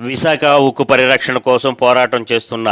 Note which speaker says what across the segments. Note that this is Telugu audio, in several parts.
Speaker 1: విశాఖ ఉక్కు పరిరక్షణ కోసం పోరాటం చేస్తున్న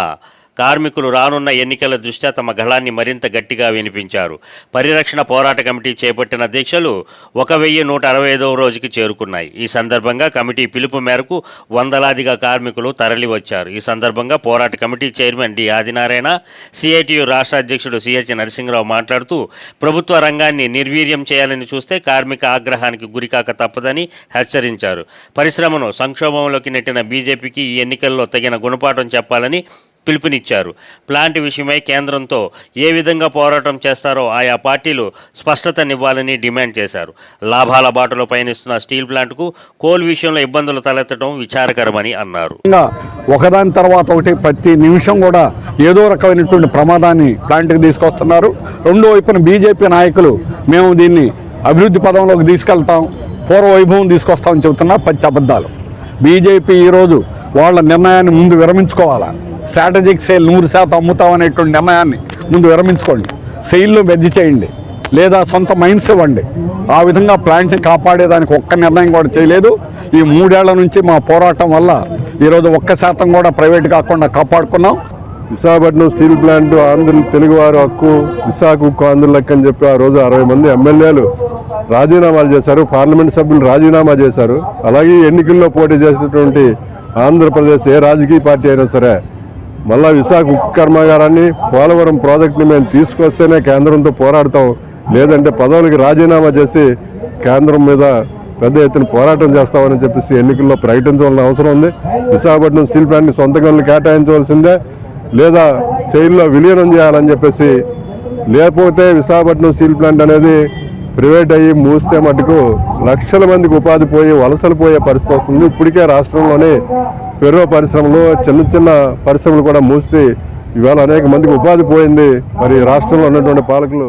Speaker 1: కార్మికులు రానున్న ఎన్నికల దృష్ట్యా తమ గళాన్ని మరింత గట్టిగా వినిపించారు. పరిరక్షణ పోరాట కమిటీ చేపట్టిన దీక్షలు ఒక వెయ్యి నూట అరవై ఐదవ రోజుకి చేరుకున్నాయి. ఈ సందర్భంగా కమిటీ పిలుపు మేరకు వందలాదిగా కార్మికులు తరలివచ్చారు. ఈ సందర్భంగా పోరాట committee chairman D Adinarayana CITU రాష్ట్ర అధ్యక్షుడు సిహెచ్ నరసింహరావు మాట్లాడుతూ ప్రభుత్వ రంగాన్ని నిర్వీర్యం చేయాలని చూస్తే కార్మిక ఆగ్రహానికి గురికాక తప్పదని హెచ్చరించారు. పరిశ్రమను సంక్షోభంలోకి నెట్టిన బీజేపీకి ఈ ఎన్నికల్లో తగిన గుణపాఠం చెప్పాలని పిలుపునిచ్చారు. ప్లాంట్ విషయమై కేంద్రంతో ఏ విధంగా పోరాటం చేస్తారో ఆయా పార్టీలు స్పష్టతనివ్వాలని డిమాండ్ చేశారు. లాభాల బాటలో పయనిస్తున్న స్టీల్ ప్లాంట్కు కోల్ విషయంలో ఇబ్బందులు తలెత్తడం విచారకరమని అన్నారు.
Speaker 2: ఇంకా ఒకదాని తర్వాత ఒకటి ప్రతి నిమిషం కూడా ఏదో రకమైనటువంటి ప్రమాదాన్ని ప్లాంట్కి తీసుకొస్తున్నారు. రెండో వైపున బీజేపీ నాయకులు మేము దీన్ని అభివృద్ధి పదంలోకి తీసుకెళ్తాం పూర్వ వైభవం తీసుకొస్తామని చెబుతున్నా పచ్చి అబద్ధాలు. బీజేపీ ఈరోజు వాళ్ళ నిర్ణయాన్ని ముందు విరమించుకోవాలా? స్ట్రాటజిక్ సేల్ నూరు శాతం అమ్ముతామనేటువంటి నిర్ణయాన్ని ముందు విరమించుకోండి. సెయిల్లో బెజ్జి చేయండి. లేదా సొంత మైండ్స్ ఇవ్వండి. ఆ విధంగా ప్లాంట్ని కాపాడేదానికి ఒక్క నిర్ణయం కూడా చేయలేదు. ఈ మూడేళ్ళ నుంచి మా పోరాటం వల్ల ఈరోజు ఒక్క శాతం కూడా ప్రైవేట్ కాకుండా కాపాడుకున్నాం.
Speaker 3: విశాఖపట్నం స్టీల్ ప్లాంట్ ఆంధ్రులు తెలుగువారు హక్కు విశాఖ ఉక్కు ఆంధ్రులకు అని చెప్పి ఆ రోజు అరవై మంది ఎమ్మెల్యేలు రాజీనామాలు చేశారు. పార్లమెంట్ సభ్యులు రాజీనామా చేశారు. అలాగే ఎన్నికల్లో పోటీ చేసినటువంటి ఆంధ్రప్రదేశ్ ఏ రాజకీయ పార్టీ అయినా సరే మళ్ళా విశాఖ ఉక్కు కర్మాగారాన్ని పోలవరం ప్రాజెక్టుని మేము తీసుకొస్తేనే కేంద్రంతో పోరాడతాం. లేదంటే పదవులకి రాజీనామా చేసి కేంద్రం మీద పెద్ద ఎత్తున పోరాటం చేస్తామని చెప్పేసి ఎన్నికల్లో ప్రకటించవలసిన అవసరం ఉంది. విశాఖపట్నం స్టీల్ ప్లాంట్ని సొంత గనులు కేటాయించవలసిందే. లేదా సెయిల్లో విలీనం చేయాలని చెప్పేసి లేకపోతే విశాఖపట్నం స్టీల్ ప్లాంట్ అనేది ప్రైవేట్ అయ్యి మూస్తే మటుకు లక్షల మందికి ఉపాధి పోయి వలసలు పోయే పరిస్థితి వస్తుంది. ఇప్పటికే రాష్ట్రంలోనే పెరో పరిశ్రమలు చిన్న చిన్న పరిశ్రమలు కూడా మూసి ఇవాళ అనేక మందికి ఉపాధి పోయింది. మరి రాష్ట్రంలో ఉన్నటువంటి పాలకులు